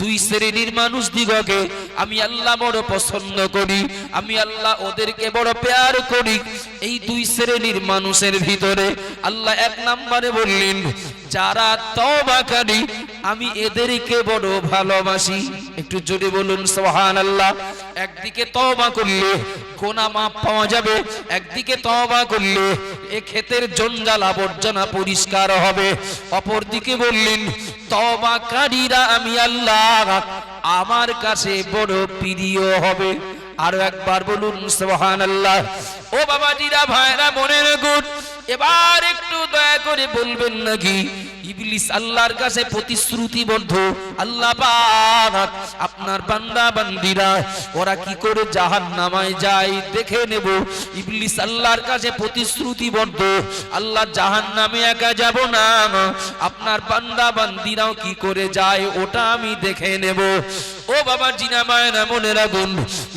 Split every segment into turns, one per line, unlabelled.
দুই শ্রেণির মানুষ দিগকে, আমি আল্লাহ বড় পছন্দ করি, আমি আল্লাহ ওদেরকে বড় পেয়ার করি। এই দুই শ্রেণির মানুষের ভিতরে আল্লাহ এক নাম্বারে বললেন, যারা তবাকারী আমি এদেরকে বড় ভালোবাসি। একটু জোরে বলুন সোহান আল্লাহ একদিকে তবা করলে গোনা মাপ পাওয়া যাবে, একদিকে তবা করলে এ ক্ষেতের জঞ্জাল আবর্জনা পরিষ্কার হবে। অপরদিকে বললেন তবাকারীরা আমি আল্লাহ, আমার কাছে বড় প্রিয় হবে। আরও একবার বলুন সোহান আল্লাহ ও বাবাজিরা, ভাইরা মনে রাখুন এবার একটু দয়া করে বলবেন নাকি ইবলিস আল্লাহর কাছে প্রতিশ্রুতিবদ্ধ। আল্লাহ পাক আপনার বান্দা বান্দিরা, ওরা কি করে জাহান নামায় যায় দেখে নেব। ইবলিস আল্লাহর কাছে প্রতিশ্রুতিবদ্ধ। আল্লাহ জাহান নামে একা যাব না। আপনার বান্দা বান্দিরাও কি করে যায় ওটা আমি দেখে নেব। ও বাবা জিনা মায়না মনে রাখুন,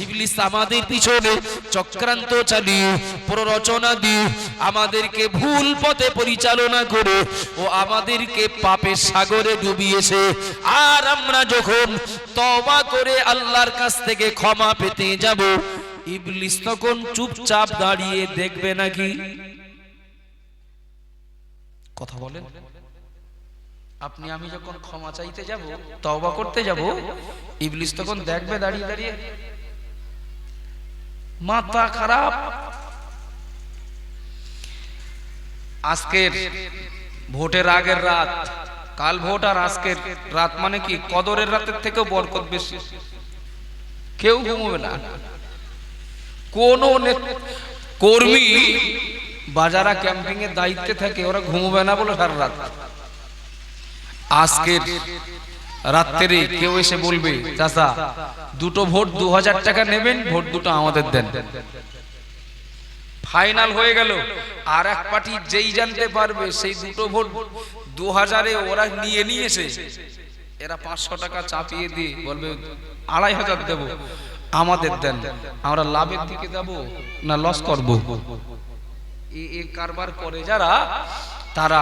ইবলিস আমাদের পিছনে চক্রান্ত চালিয়ে, প্ররচনা দিয়ে আমাদেরকে ভুল পথে পরিচালনা করে, ও আমাদেরকে পাপের সাগরে ডুবিয়েছে। আর আমরা যখন তবা করে আল্লাহর কাছ থেকে ক্ষমা পেতে যাব, ইবলিস তখন চুপচাপ দাঁড়িয়ে দেখবে নাকি? কথা বলেন। আপনি, আমি যখন ক্ষমা চাইতে যাব তবা করতে যাব, ইবলিস তখন দেখবে দাঁড়িয়ে দাঁড়িয়ে। মাথা খারাপ। আজকের ভোটের আগের রাত। কাল ভোট আর আজকের রাত মানে কি? কদরের রাতের থেকেও বরকত বেশি। কেউ ঘুমোবে না। কোন কর্মী বাজারা ক্যাম্পিং এর দায়িত্বে থাকে, ওরা ঘুমোবে না বলে সারা রাত। আজকের রাত্রে কেউ এসে বলবে, চাচা, দুটো ভোট দু হাজার টাকা নেবেন, ভোট দুটো আমাদের দেন। ফাইনাল হয়ে গেল। আর এক পার্টি যেই জানতে পারবে সেই দুটো ভোট দু হাজারে ওরা নিয়ে নিয়েছে। এরা পাঁচশো টাকা চাপিয়ে দিয়ে বলবে, আড়াই হাজার দেব। আমাদের দেন। আমরা লাভের দিকে যাব না লস করব? এ কারবার করে যারা, তারা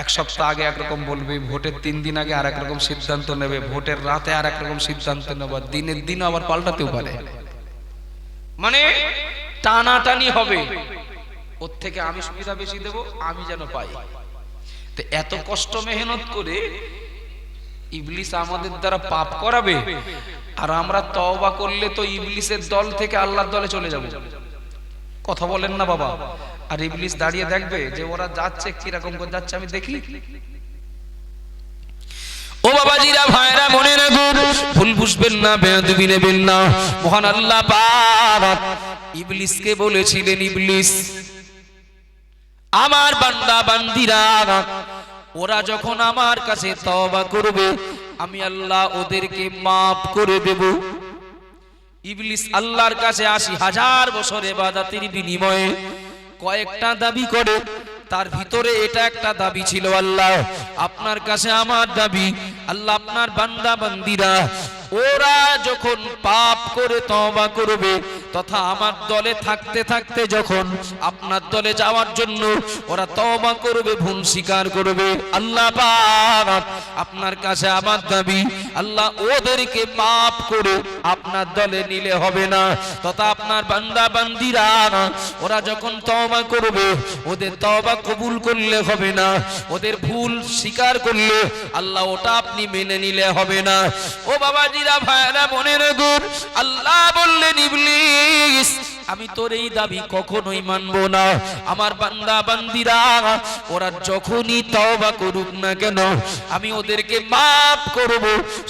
এক সপ্তাহ আগে একরকম বলবে, ভোটের তিন দিন আগে আর রকম সিদ্ধান্ত নেবে, ভোটের রাতে আর রকম সিদ্ধান্ত নেবে, দিনের দিন আবার পাল্টাতেও পারে। মানে টানাটানি হবে। ওর থেকে আমি সুবিধা বেশি দেব, আমি যেন পাই। তো এত কষ্ট মেহনত করে ইবলিস আমাদের দ্বারা পাপ করাবে, আর আমরা তওবা করলে তো ইবলিসের দল থেকে আল্লাহর দলে চলে যাব। কথা বলেন না বাবা। আর ইবলিস দাঁড়িয়ে দেখবে যে ওরা যাচ্ছে, কীরকম করে যাচ্ছে আমি দেখি। ও বাবাজিরা ভাইরা মনে রাখুন, ভুল বুঝবেন না, বেয়াদবি নেবেন না। মহান আল্লাহ পাক ইবলিসকে বলেছিলেন, ইবলিস, আমার বান্দা, বান্দিরা, ওরা যখন আমার কাছে তওবা করবে, আমি আল্লাহ ওদেরকে মাফ করে দেব। ইবলিস আল্লাহর কাছে আশি হাজার বছর এবাদাতের বিনিময়ে কয়েকটা দাবি করে। তার ভিতরে এটা একটা দাবি ছিল, আল্লাহ, আপনার কাছে আমার দাবি, আল্লাহ আপনার বান্দা বান্দিরা ওরা যখন পাপ করে তওবা করবে, তথা আমার দলে থাকতে থাকতে যখন আপনার দলে যাওয়ার জন্য ওরা তওবা করবে, ভুল স্বীকার করবে, আল্লাহ আপনার কাছে আমার দাবি, আল্লাহ ওদেরকে পাপ করে আপনার দলে নিলে হবে না। তথা আপনার বান্দা বান্দিরা, ওরা যখন তওবা করবে, ওদের তওবা কবুল করলে হবে না, ওদের ভুল স্বীকার করলে আল্লাহ ওটা আপনি মেনে নিলে হবে না। ও বাবাজিরা ভাইরা মনে রাখুন আল্লাহ বললেন ইবলিস, আমি তোর এই দাবি কখনোই মানব না। আমার বান্দা, বান্দিরা, ওরা যখনই তওবা করুক না কেন, আমি ওদেরকে মাফ করব।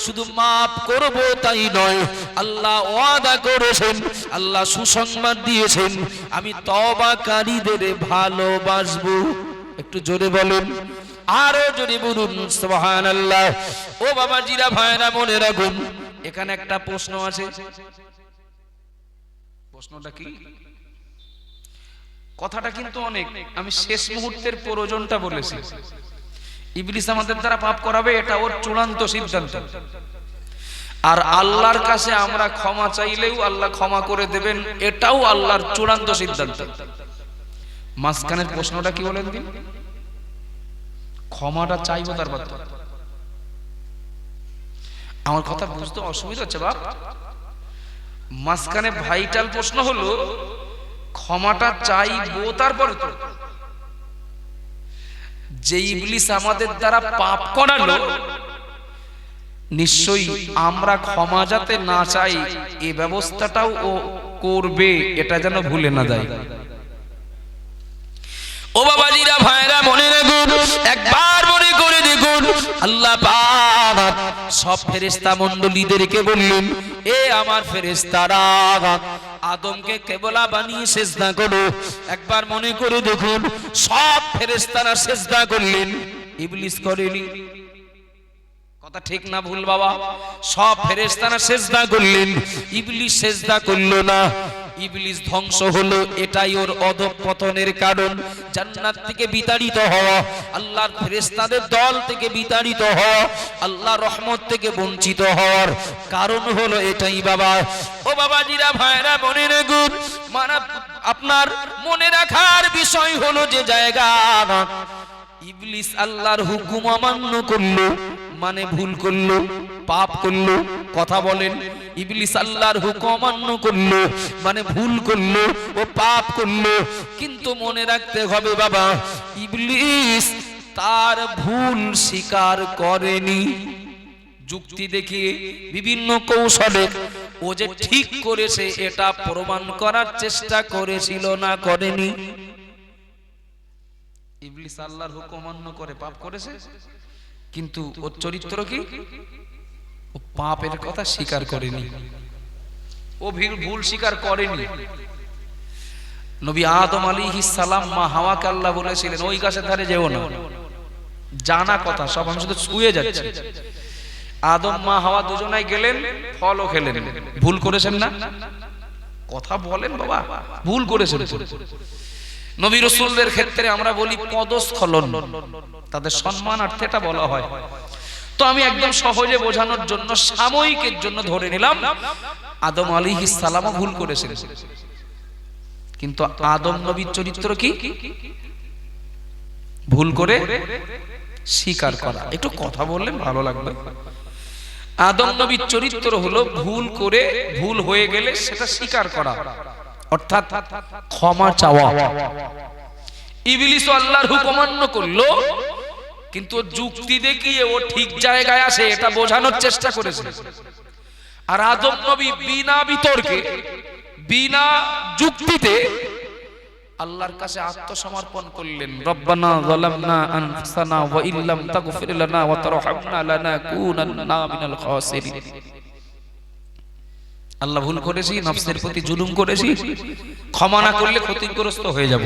শুধু মাফ করব তাই নয়, আল্লাহ ওয়াদা করেছেন, আল্লাহ সুসংবাদ দিয়েছেন, আমি তওবাকারীদের ভালোবাসবো। একটু জোরে বলেন, আরও জোরে বলুন, সুবহানাল্লাহ। ও বাবা জিরা ভাইরা মনে রাখুন এখানে একটা প্রশ্ন আছে। প্রশ্নটা কি? কথাটা কিন্তু অনেক। আমি শেষ মুহূর্তের প্রয়োজনটা বলেছি। ইবলিস আমাদের দ্বারা পাপ করাবে, এটা ওর চূড়ান্ত সিদ্ধান্ত। আর আল্লাহর কাছে আমরা ক্ষমা চাইলেও আল্লাহ ক্ষমা করে দেবেন, এটাও আল্লাহর চূড়ান্ত সিদ্ধান্ত। মাঝখানের প্রশ্নটা কি বলেন দিন ক্ষমাটা চাইব তার বাদ। আমার কথা বুঝতে অসুবিধা হচ্ছে, বাপ। মাঝখানে ভাইটাল প্রশ্ন হলো, ক্ষমাটা চাইব তারপরে তো। যে ইবলিস আমাদের দ্বারা পাপ করালো, নিশ্চয়ই আমরা ক্ষমা যাতে না চাই, এ ব্যবস্থাটাও ও করবে, এটা যেন ভুলে না যায়। ও বাবাজিরা, ভাইরা, মনে রাখুন একবার দেখুন আল্লাহ সব ফেরেশতা মণ্ডলীদেরকে বললেন, এ আমার ফেরেশতারা, আদমকে কেবলা বানিয়ে সেজদা করো। একবার মনে করে দেখুন, সব ফেরেশতারা সেজদা করলেন। ইবলিস করেনি। কথা ঠিক না ভুল বাবা? সব ফেরেশতারা সেজদা করলেন। ইবলিস সেজদা করল না। ইবলিস ধ্বংস হলো, এটাই ওর অধঃপতনের কারণ। জান্নাত থেকে বিতাড়িত হওয়া, আল্লাহর ফেরেশতাদের দল থেকে বিতাড়িত হওয়া আল্লাহ রহমত থেকে বঞ্চিত হওয়ার কারণ হলো এটাই বাবা। ও বাবাজিরা, ভাইরা মনে রাখুন মানা আপনার মনে রাখার বিষয় হলো যে জায়গা। ইবলিস আল্লাহর হুকুম অমান্য করল মানে ভুল করল, পাপ করল, কথা বলেন। ইবলিস আল্লাহর হুকুম অমান্য করল মানে ভুল করল ও পাপ করল। কিন্তু মনে রাখতে হবে বাবা, ইবলিস তার ভুল স্বীকার করেনি। যুক্তি দেখিয়ে বিভিন্ন কৌশলে ও যে ঠিক করেছে এটা প্রমাণ করার চেষ্টা করেছিল না করেনি। ইবলিস আল্লাহর হুকুম অমান্য করে পাপ করেছে, কিন্তু ওর চরিত্র কি? ও পাপের কথা স্বীকার করেনি। ও ভুল স্বীকার করেনি। নবী আদম আলী সালাম মা হাওয়াকে আল্লাহ বলেছিলেন, ওই গাছের ধারে যেও না। জানা কথা, সব আমি শুধু শুয়ে যাচ্ছে। আদম, মা হাওয়া দুজনাই গেলেন, ফলও খেলেন। ভুল করেছেন না? কথা বলেন বাবা, ভুল করেছেন। নবী রসুলদের ক্ষেত্রে আমরা বলি পদস্খলন। তাদের সম্মানার্থে এটা বলা হয়। তো আমি একদম সহজে বোঝানোর জন্য, সাময়িকের জন্য ধরে নিলাম, আদম আলী সালামও ভুল করেছিলেন কিন্তু আদম নবীর চরিত্র কি? ভুল করে স্বীকার করা। একটু কথা বললেন ভালো লাগবে। আদম নবীর চরিত্র হলো ভুল করে ভুল হয়ে গেলে সেটা স্বীকার করা। অর্থাৎ ক্ষমা চাওয়া। ইবলিস আল্লাহর হুকুমান্য করল, কিন্তু যুক্তি দেখিয়ে ও ঠিক জায়গায় আসে, এটা বোঝানোর চেষ্টা করেছে। আর আদম নবী বিনা বিতর্কে, বিনা যুক্তিতে আল্লাহর কাছে আত্মসমর্পণ করলেন, রব্বানা যালামনা আনফুসানা ওয়া ইল্লাম তাগফির লানা ওয়া তারহামনা লানাকুনান্না মিনাল খাসিরিন। আল্লাহ ভুল করেছি, নফসের প্রতি জুলুম করেছি, ক্ষমা না করলে ক্ষতিগ্রস্ত হয়ে যাব।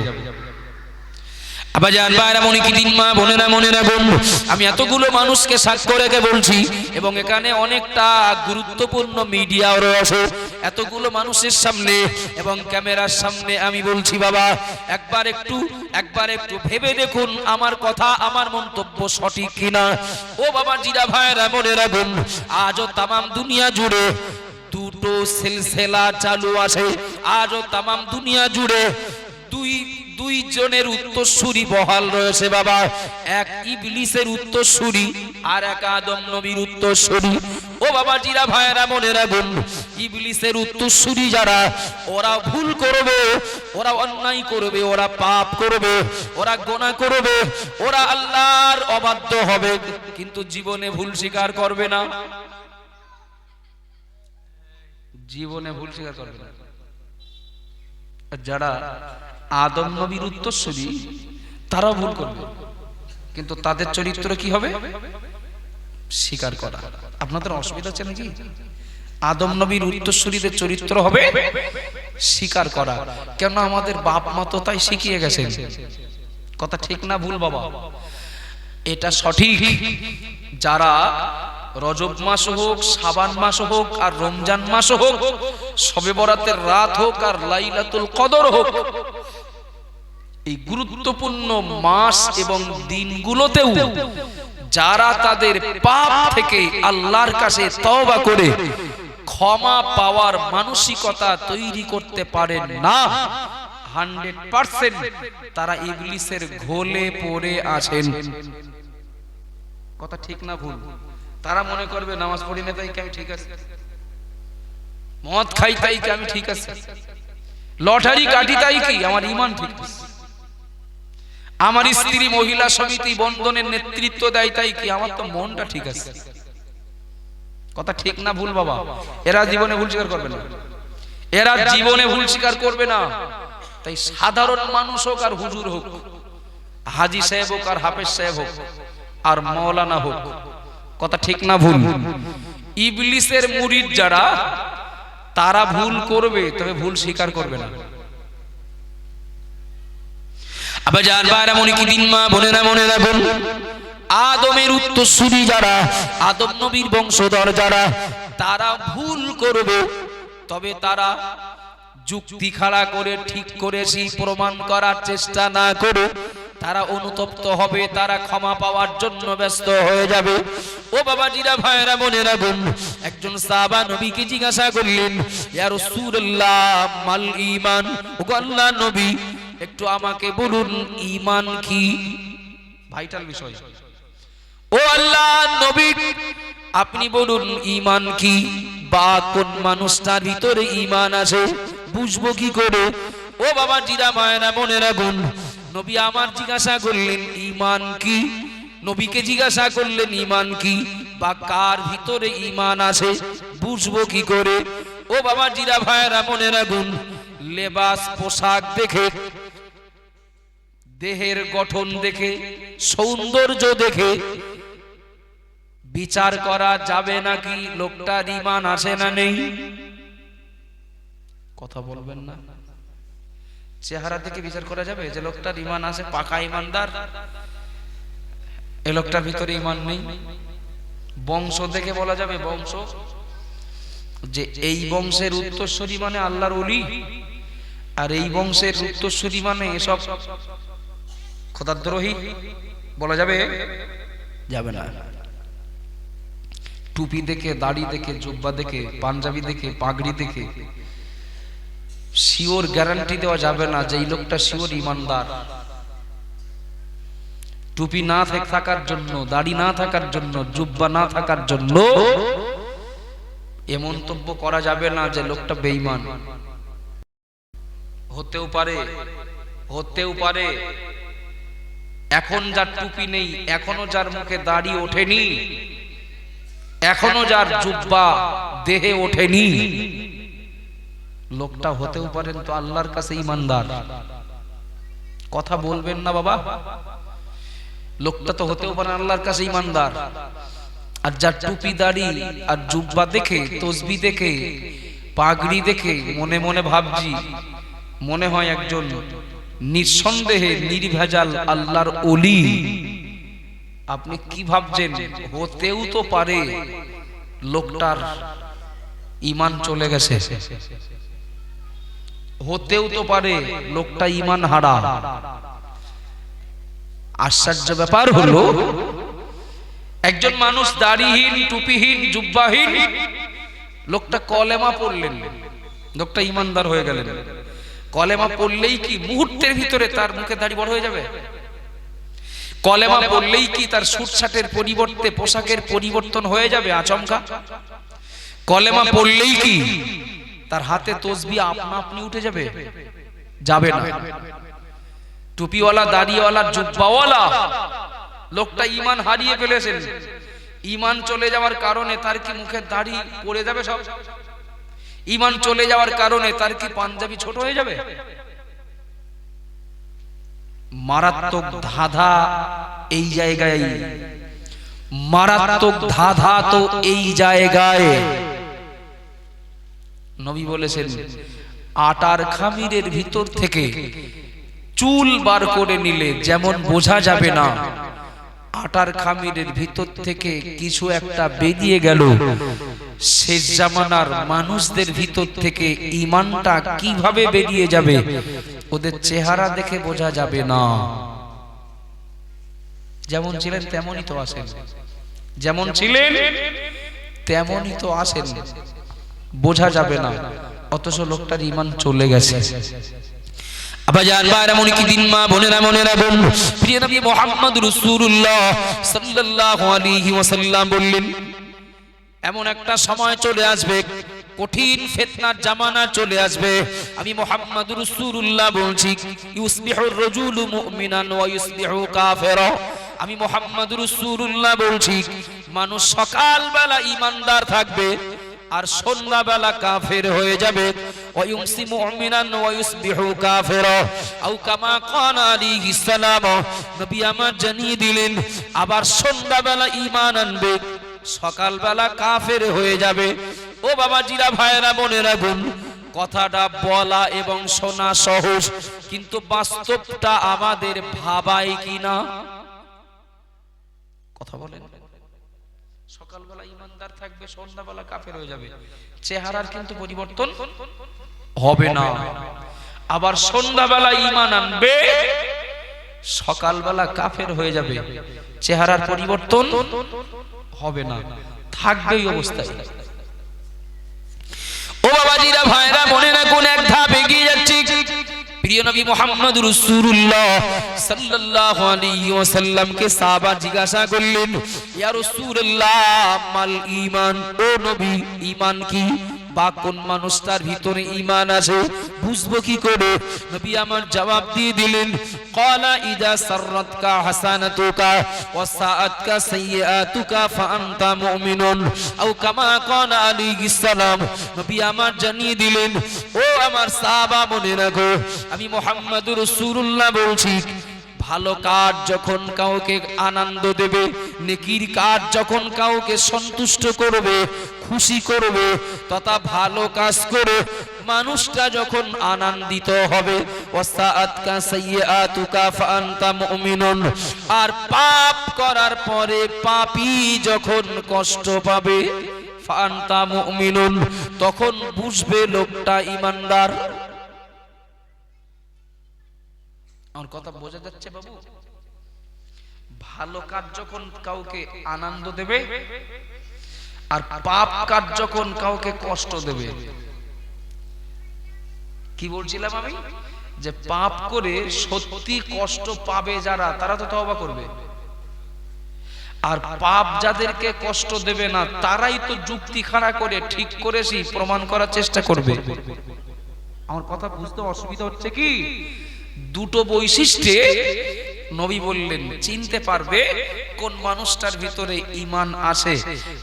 আবাজান ভাইরা মনে কি দিন মা বোনেরা মনে রাখুন আমি এতগুলো মানুষকে সাক্ষ্য রেখে বলছি, এবং এখানে অনেকটা গুরুত্বপূর্ণ মিডিয়াও রয়েছে। এতগুলো মানুষের সামনে এবং ক্যামেরার সামনে আমি বলছি, বাবা, একবার একটু একবার একটু ভেবে দেখুন আমার কথা, আমার মন্তব্য সঠিক কিনা। ও বাবা, জিরা ভাইরা মনে রাখুন আজও তামাম দুনিয়া জুড়ে দুটো সিলসিলা চালু আছে। আজও তামাম দুনিয়া জুড়ে দুই দুই জনের উত্তরসূরি বহাল রয়েছে বাবা। এক ইবলিসের উত্তরসূরি আর এক আদম নবীর উত্তরসূরি। ও বাবা, জিরা ভাইয়েরা, মনে রাখুন, ইবলিসের উত্তরসূরি যারা, ওরা ভুল করবে, ওরা অন্যায় করবে, ওরা পাপ করবে, ওরা গোনা করবে, ওরা আল্লাহর অবাধ্য হবে। কিন্তু জীবনে ভুল স্বীকার করবে না। জীবনে ভুল স্বীকার করবে না। যারা আদম নবীর উত্তরসূরি, তারাও ভুল করবে। কিন্তু তাদের চরিত্র কি হবে? স্বীকার করা। আপনাদের অসুবিধা আছে নাকি? আদম নবীর উত্তরসূরিদের চরিত্র হবে স্বীকার করা। কেন আমাদের বাপ মা তো তাই শিখিয়ে গেছেন। কথা ঠিক না, ভুল বাবা? এটা সঠিক। যারা রজব মাস হোক, সাবান মাস হোক, আর রমজান মাস হোক, সবে বরাতের রাত হোক, আর লাইলাতুল কদর হোক, এই গুরুত্বপূর্ণ মাস এবং দিনগুলোতেও যারা তাদের পাপ থেকে আল্লাহর কাছে তওবা করে ক্ষমা পাওয়ার মানসিকতা তৈরি করতে পারেন না, হান্ড্রেড পার্সেন্ট তারা ইবলিসের ঘোলে পড়ে আছেন। কথা ঠিক না ভুল? তারা মনে করবে নামাজ পড়ি না, তাই আমি ঠিক আছে? মদ খাই, তাই আমি ঠিক আছে? লটারি কাটি, তাই কি আমার ইমান ঠিক আছে? আমার স্ত্রী মহিলা সমিতি বন্ধনের নেতৃত্ব দেয়, তাই কি আমার তো মনটা ঠিক আছে? কথা ঠিক না ভুল বাবা? এরা জীবনে ভুল স্বীকার করবে না। এরা জীবনে ভুল স্বীকার করবে না। তাই সাধারণ মানুষ হোক আর হুজুর হোক, হাজি সাহেব হোক আর হাফেজ সাহেব হোক, আর মৌলানা হোক কথা ঠিক না ভুল? ইবলিসের মুরিদ যারা, তারা ভুল করবে, তবে ভুল স্বীকার করবে না। আবার কি দিন মা, মনে আদমের উত্তরসূরি যারা বংশধর যারা, তারা ভুল করবে, তবে তারা যুক্তি খাড়া করে, ঠিক করেছি প্রমাণ করার চেষ্টা না করে তারা অনুতপ্ত হবে, তারা ক্ষমা পাওয়ার জন্য ব্যস্ত হয়ে যাবে। ও বাবা জিরা ভাইরা মনে রাখুন একজন সাহাবা নবীকে জিজ্ঞাসা করলেন, ইয়া মাল ঈমান? ও আল্লাহ নবী, একটু আমাকে বলুন, ঈমান কি? ভাইটাল বিষয়। ও আল্লাহ নবী, আপনি বলুন, ঈমান কি? বা, কোন মানুষটার ভিতরে ঈমান আছে? বুঝব কি করে? ও বাবা জিরা মায়েরা মনে রাখুন নবী আমার জিজ্ঞাসা করলেন ইমান কি? নবীকে জিজ্ঞাসা করলেন ইমান কি? বা কার ভিতরে ইমান আছে? বুঝব কি করে? ও বাবা জিরা ভাইরা মনে রাখুন, লেবাস, পোশাক দেখে, দেহের গঠন দেখে, সৌন্দর্য দেখে, বিচার করা যাবে নাকি? লোকটার ইমান আসে না নেই? কথা বলবেন না। চেহারা থেকে বিচার করা যাবে যে লোকটার ইমান আছে পাকা ইমানদার এ লোকটার ভিতরে ইমান নেই। বংশ দেখে বলা যাবে বংশ। যে এই বংশের উত্তরসূরি মানে আল্লাহর অলি আর এই বংশের উত্তরসূরি মানে এসব খোদাদ্রোহী বলা যাবে? যাবে না। টুপি দেখে, দাড়ি দেখে, জুব্বা দেখে, পাঞ্জাবি দেখে, পাগড়ি দেখে শিওর গ্যারান্টি দেওয়া যাবে না যে এই লোকটা শিওর ইমানদার। টুপি না থাকার জন্য, দাড়ি না থাকার জন্য, জুব্বা না থাকার জন্য এ মন্তব্য করা যাবে না যে লোকটা বেইমান হতেও পারে হতেও পারে। এখন যার টুপি নেই, এখনও যার মুখে দাড়ি ওঠেনি, এখনও যার জুব্বা দেহে ওঠেনি। লোকটা হতেও পারেন তো আল্লাহর কাছে ইমানদার। কথা বলবেন না বাবা। লোকটা তো হতেও পারে আল্লাহর কাছে ইমানদার। আর যার টুপি দাড়ি আর জুব্বা দেখে, তসবি দেখে, পাগড়ি দেখে, মনে মনে ভাবছি মনে হয় একজন নিঃসন্দেহে নির্ভেজাল আল্লাহর অলি আপনি কি ভাবছেন? হতেও তো পারে। লোকটার ইমান চলে গেছে। হতেও তো পারে লোকটা ইমান হারা। আশ্চর্য ব্যাপার হলো, একজন মানুষ দাড়িহীন, টুপিহীন, জুব্বাহীন, লোকটা কলেমা পড়লেন। লোকটা ইমানদার হয়ে গেলেন। কলেমা পড়লেই কি মুহূর্তের ভিতরে তার মুখে দাড়ি বড় হয়ে যাবে? কলেমা পড়লেই কি তার সুটশাটের পরিবর্তে পোশাকের পরিবর্তন হয়ে যাবে আচমকা? কলেমা পড়লেই কি তার হাতে তসবি আপনা আপনি উঠে যাবে। যাবে। না। টুপিওয়ালা দাড়িওয়ালা জুব্বাওয়ালা লোকটা ইমান হারিয়ে ফেলেছেন। ইমান চলে যাওয়ার কারণে তার কি মুখের দাড়ি পড়ে যাবে সব? ইমান চলে যাওয়ার কারণে তার কি পাঞ্জাবি ছোট হয়ে যাবে? মারাত্মক ধাঁধা এই জায়গায়। মারাত্মক ধাঁধা তো এই জায়গায়। নবী বলেছেন, আটার খামিরের ভিতর থেকে চুল বার করে নিলে যেমন বোঝা যাবে না, আটার খামিরের ভিতর থেকে কিছু একটা বেরিয়ে গেল। শেষ জামানার মানুষদের ভিতর থেকে ইমানটা কীভাবে বেরিয়ে যাবে, ওদের চেহারা দেখে বোঝা যাবে না। যেমন ছিলেন, তেমনই তো আসেন যেমন ছিলেন, তেমনই তো আসেন বোঝা যাবে না। অথচ লোকটার ইমান চলে গেছে। আবার জান বাইরা মনে দিন মা বললেন, এমন একটা সময় চলে আসবে, কঠিন ফিতনার জামানা চলে আসবে। আমি মোহাম্মদ রাসূলুল্লাহ বলছি, ইউসবিহুর রাজুলু মুমিনান ওয়া ইউসবিহু আমি মোহাম্মদ বলছি, মানুষ সকালবেলা ঈমানদার থাকবে আর সন্ধ্যাবেলা কাফের হয়ে যাবে। কাফিরা। আও কামা কানা আলাইহিস সালাম। নবী আমার জানিয়ে দিলেন, আবার সন্ধ্যাবেলা ঈমান আনবে, সকালবেলা কাফের হয়ে যাবে। ও বাবা জিরা ভাইরা মনে রাখুন কথাটা বলা এবং শোনা সহজ, কিন্তু বাস্তবটা আমাদের ভাবাই কিনা? কথা বলেন। ইমানদার থাকবে সন্ধ্যাবেলা কাফের হয়ে যাবে। চেহারার কিন্তু পরিবর্তন হবে না। আবার সন্ধ্যাবেলা ইমান আনবে সকালবেলা কাফের হয়ে যাবে। চেহারার পরিবর্তন হবে না। থাকবে অবস্থায়। ও বাবাজিরা ভাইরা মনে রাখুন এক ধাপ প্রিয় নবী মোহাম্মদ রসুল্লাহ সাল্লাল্লাহু আলাইহি ওয়াসাল্লামকে সাহাবা জিজ্ঞাসা করলেন, ইয়া রাসূলুল্লাহ, মাল ঈমান, ও নবী, ঈমান কি? বা কোন মানুষটার ভিতরে ইমান আছে, বুঝব কি করে? নবী আমার জবাব দিয়ে দিলেন, ক্বালা ইদা সাররাতকা হাসানাতুকা ওয়া সাআতকা সাইয়্যাতুকা ফাআনতা মুমিনুন আও কামা ক্বালা আলাইহিস সালাম। নবী আমার জানিয়ে দিলেন, ও আমার সাহাবা, মনে রাখো, আমি মুহাম্মদুর রাসূলুল্লাহ বলছি ভালো কাজ যখন কাউকে আনন্দ দেবে, নেকির কাজ যখন কাউকে সন্তুষ্ট করবে, খুশি করবে, তথা ভালো কাজ করে মানুষটা যখন আনন্দিত হবে আর পাপ করার পরে পাপী যখন কষ্ট পাবে তখন বুঝবে লোকটা ইমানদার। আমার কথা বোঝা যাচ্ছে বাবু? ভালো কাজ যখন কাউকে আনন্দ দেবে, আর পাপ কাজ যখন কাউকে কষ্ট দেবে। কি বলছিলাম আমি? যে পাপ করে সত্যি কষ্ট পাবে যারা, তারা তো তওবা করবে। আর পাপ যাদেরকে কষ্ট দেবে না, তারাই তো যুক্তি খাড়া করে ঠিক করেছি, প্রমাণ করার চেষ্টা করবে। আমার কথা বুঝতে অসুবিধা হচ্ছে কি? দুটো বৈশিষ্ট্যে নবী বললেন, চিনতে পারবে কোন মানুষটার ভিতরে ইমান আছে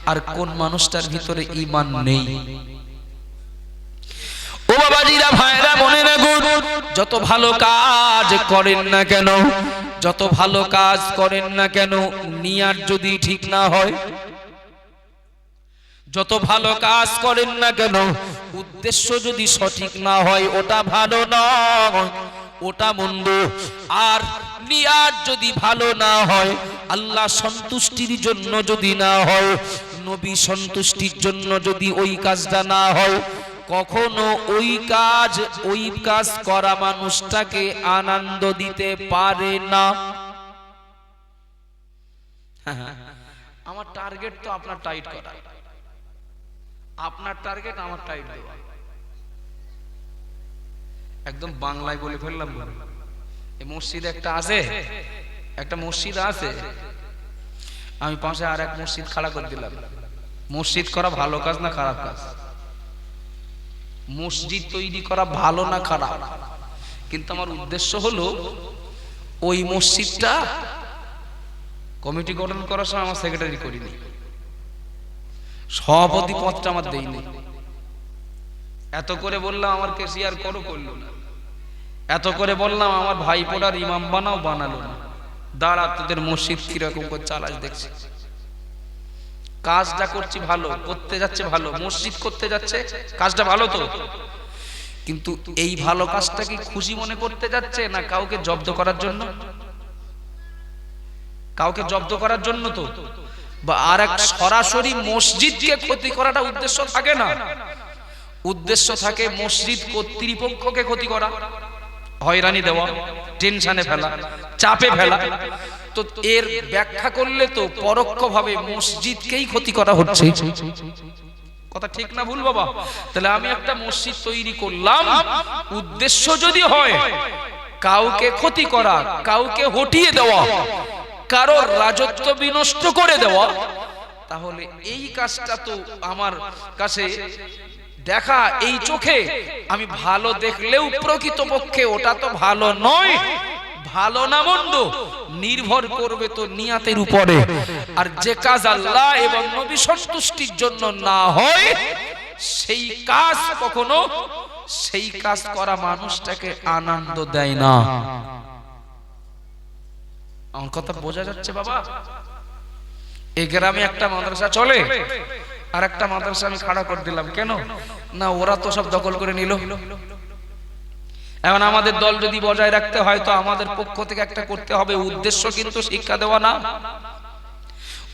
আর কোন মানুষটার ভিতরে ইমান নেই। যত ভালো কাজ করেন না কেন, যত ভালো কাজ করেন না কেন, নিয়ার যদি ঠিক না হয়, যত ভালো কাজ করেন না কেন, উদ্দেশ্য যদি সঠিক না হয়, ওটা ভালো নয়। ওটা মন্দ। আর নিয়ার যদি ভালো না হয়, আল্লাহ সন্তুষ্টির জন্য যদি না হয়, নবী সন্তুষ্টির জন্য যদি ওই কাজটা না হয়, কখনো ওই কাজ ওই কাজ করা মানুষটাকে আনন্দ দিতে পারে না। আমার টার্গেট তো আপনার টাইট করা। আপনার টার্গেট আমার টাইট দেওয়া। একদম বাংলায় বলে ফেললাম এই মসজিদ একটা আছে? একটা মসজিদ আছে। আমি পাশে আর এক মসজিদ খাড়া করে দিলাম। মসজিদ করা ভালো কাজ না খারাপ কাজ? মসজিদ তৈরি করা ভালো না খারাপ? কিন্তু আমার উদ্দেশ্য হলো, ওই মসজিদটা কমিটি গঠন করার সময় আমার সেক্রেটারি করিনি। সভাপতি পদটা আমার দেয়নি। এত করে বললাম, আমার কেসিয়ার করো করল না। এত করে বললাম, আমার ভাই পোড়ার ইমাম বানাও, বানালো না। দাঁড়া, তোদের মসজিদ কীরকম করে দেখছি। কাজটা করছি ভালো, করতে যাচ্ছে ভালো, মসজিদ করতে যাচ্ছে, কাজটা ভালো তো। কিন্তু এই ভালো কাজটা কি খুশি মনে করতে যাচ্ছে না কাউকে জব্দ করার জন্য? কাউকে জব্দ করার জন্য তো। বা আর এক সরাসরি মসজিদ মসজিদকে ক্ষতি করাটা উদ্দেশ্য থাকে না। উদ্দেশ্য থাকে মসজিদ কর্তৃপক্ষকে ক্ষতি করা। হয়রানি দেওয়া টেনশনে ফেলা চাপে ফেলা। তো এর ব্যাখ্যা করলে তো পরোক্ষভাবে মসজিদকেই ক্ষতি করা হচ্ছে। কথা ঠিক না ভুল বাবা? তাহলে আমি একটা মসজিদ তৈরি করলাম। উদ্দেশ্য যদি হয় কাউকে ক্ষতি করা কাউকে হটিয়ে দেওয়া কারোর রাজত্ব বিনষ্ট করে দেওয়া তাহলে এই কাজটা তো আমার কাছে দেখা এই চোখে, আমি ভালো দেখলেও প্রকৃতপক্ষে ওটা তো ভালো নয়। ভালো না মন্দ, নির্ভর করবে তো নিয়াতের উপরে। আর যে কাজ আল্লাহ এবং নবী সন্তুষ্টির জন্য না হয়, সেই কাজ কখনো, সেই কাজ করা মানুষটাকে আনন্দ দেয় না। আমার কথা বোঝা যাচ্ছে বাবা? এই গ্রামে একটা মাদ্রাসা চলে আর একটা মাদ্রাসা আমি খাড়া করে দিলাম। কেন? না, ওরা তো সব দখল করে নিল। এখন আমাদের দল যদি বজায় রাখতে হয়, তো আমাদের পক্ষ থেকে একটা করতে হবে। উদ্দেশ্য কিন্তু শিক্ষা দেওয়া না।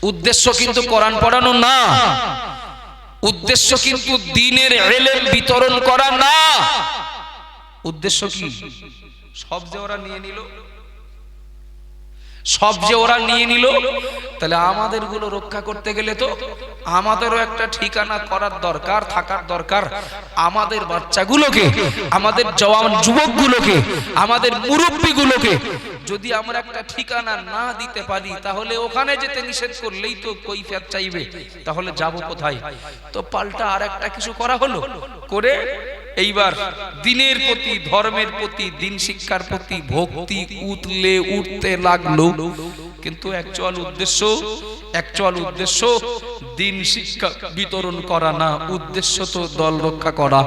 উদ্দেশ্য কিন্তু কোরআন পড়ানো না। উদ্দেশ্য কিন্তু দিনের এলেম বিতরণ করা না। উদ্দেশ্য কি? সব যে ওরা নিয়ে নিল। সব যে ওরা নিয়ে নিল, তাহলে আমাদেরগুলো রক্ষা করতে গেলে তো আমাদেরও একটা ঠিকানা করার দরকার, থাকার দরকার। আমাদের বাচ্চাগুলোকে, আমাদের জওয়ান যুবকগুলোকে, আমাদের মুরব্বীগুলোকে যদি আমরা একটা ঠিকানা না দিতে পারি, তাহলে ওখানে যেতে নিষেধ করলেই তো কৈফিয়ত চাইবে, তাহলে যাব কোথায়? তো পাল্টা আর একটা কিছু করা হলো, করে এইবার দিনের প্রতি, ধর্মের প্রতি, দিন শিক্ষার প্রতি ভক্তি উতলে উঠতে লাগল। কিন্তু অ্যাকচুয়াল উদ্দেশ্য অ্যাকচুয়াল উদ্দেশ্য, দিন শিক্ষা বিতরণ করা না, উদ্দেশ্য তো দল রক্ষা করা।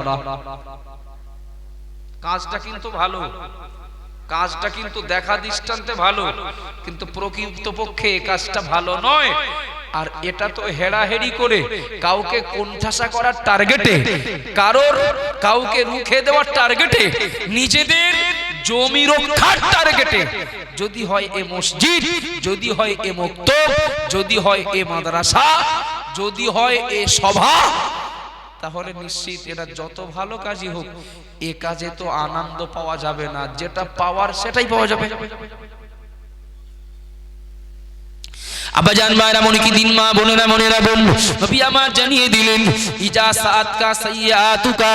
কাজটা কিন্তু ভালো। কাজটা কিন্তু দেখা দৃষ্টান্তে ভালো। কিন্তু প্রকৃত পক্ষে কাজটা ভালো নয়। আর এটা তো হেড়াহেড়ি করে কাউকে কোণঠাসা করার টার্গেটে কারোর কাউকে রুখে দেওয়ার টার্গেটে নিজেদের জমি রক্ষার টার্গেটে যদি হয় এ মসজিদ, যদি হয় এ মুক্ত যদি হয় এ মাদ্রাসা, যদি হয় এ সভা, তাহলে নিশ্চিত এটা যত ভালো কাজই হোক, এ কাজে তো আনন্দ পাওয়া যাবে না। যেটা পাওয়ার সেটাই পাওয়া যাবে। আব্বাজান মায়েরা মনে কি দিন মা বোনেরা, মনেরা, বোন, নবী আমার জানিয়ে দিলেন, ইজা সাত কা সাইয়াতুকা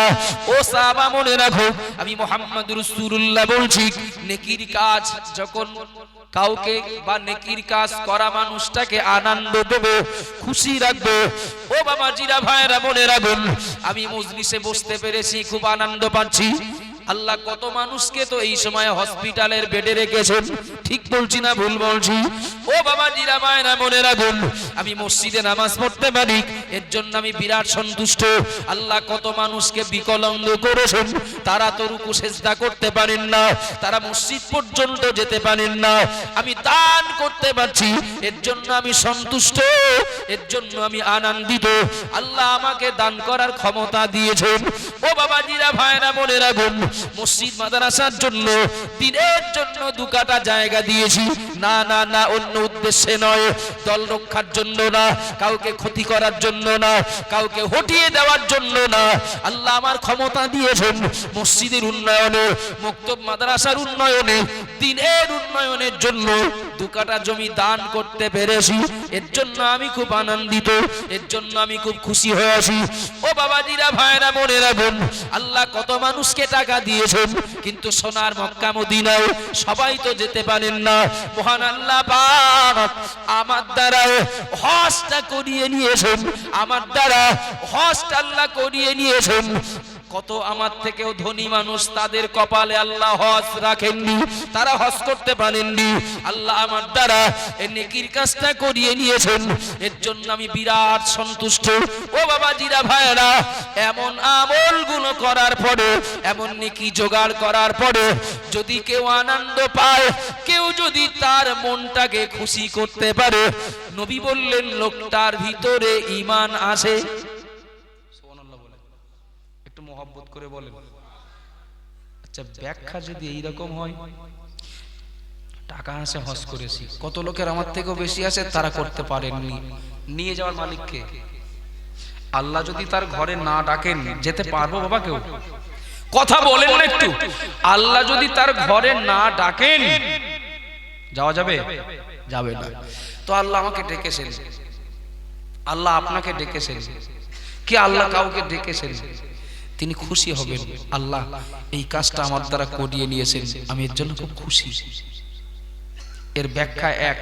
ও সাহাবা মনে রাখো, আমি মোহাম্মদ রাসূলুল্লাহ বলছি, নেকির কাজ যখন কাউকে বা নেকির কাজ করা মানুষটাকে আনন্দ দেবে, খুশি রাখবে, ও বাবা জিরা ভাইরা মনে রাখুন, আমি মজলিসে বসতে পেরেছি, খুব আনন্দ পাচ্ছি। আল্লাহ কত মানুষকে তো এই সময় হসপিটালের বেডে রেখেছেন। ঠিক বলছি না, ভুল বলছি? ও বাবা জিরা মায়েরা মনে রাখুন, আমি মসজিদে নামাজ পড়তে পারি, এর জন্য আমি বিরাট সন্তুষ্ট। আল্লাহ কত মানুষকে বিকলঙ্গ করেছেন, তারা তো রুকু সেজদা করতে পারেন না, তারা মসজিদ পর্যন্ত যেতে পারেন না। আমি দান করতে পারছি, এর জন্য আমি সন্তুষ্ট, এর জন্য আমি আনন্দিত। আল্লাহ আমাকে দান করার ক্ষমতা দিয়েছেন। ও বাবা জিরা ভাইরা মনে রাখুন মসজিদ, মাদ্রাসার জন্য দিনের জন্য দু কাটা জায়গা দিয়েছি। না না না, অন্য উদ্দেশ্যে নয়। দল রক্ষার জন্য না, কাউকে ক্ষতি করার জন্য না, কাউকে হটিয়ে দেওয়ার জন্য না। আল্লাহ আমার ক্ষমতা দিয়েছেন মসজিদের উন্নয়নে, মুক্তব মাদ্রাসার উন্নয়নে, দিনের উন্নয়নের জন্য দু কাটা জমি দান করতে পেরেছি। এর জন্য আমি খুব আনন্দিত, এর জন্য আমি খুব খুশি হয়ে আছি ও বাবাজিরা ভাইরা মনে রাখুন আল্লাহ কত মানুষকে টাকা দিয়েছেন, কিন্তু সোনার মক্কা মদিনায় সবাই তো যেতে পারেন না। মহান আল্লাহ পাক আমার দ্বারা হজটা করিয়ে নিয়েছেন, আমার দ্বারা হজটা আল্লাহ করিয়ে নিয়েছেন। কত আমার থেকেও ধনী মানুষ তাদের কপালে আল্লাহ হজ রাখেননি, তারা হজ করতে পারেননি। আল্লাহ আমার দ্বারা এই নেকির কাজটা করিয়ে নিয়েছেন, এর জন্য আমি বিরাট সন্তুষ্ট। ও বাবা জিরা ভাইরা এমন আমলগুলো করার পরে, এমন নেকি জোগাড় করার পরে, যদি কেউ আনন্দ পায়, কেউ যদি তার মনটাকে খুশি করতে পারে, নবী বললেন, লোকটার ভিতরে ইমান আসে? মহব্বত করে বলেন আচ্ছা ব্যাখ্যা যদি এইরকম হয়, টাকা আছে হজ করেছি, কত লোকের আমার থেকেও বেশি আছে তারা করতে পারেননি, নিয়ে যাওয়ার মালিককে? আল্লাহ যদি তার ঘরে না ডাকেন, যেতে পারব বাবা কেউ কথা বলেন না একটু। আল্লাহ যদি তার ঘরে না ডাকেন, যাওয়া যাবে? যাবে না। তো আল্লাহ আমাকে ডেকেছেন। আল্লাহ আপনাকে ডেকেছেন। কি আল্লাহ কাউকে ডেকেছেন? তিনি খুশি হবেন। আল্লাহ, এই কাজটা আমার দ্বারা করিয়ে নিয়েছেন, আমি এর জন্য খুব খুশি। এর ব্যাখ্যা এক।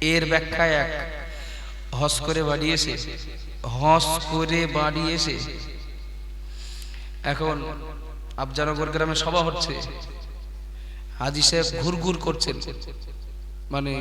এর ব্যাখ্যা এক। হস করে বাড়িয়েছে। হস করে বাড়িয়েছে। এখন আফজানগর গ্রামে সভা হচ্ছে। হাজি সাহেব ঘুর করছেন। মানে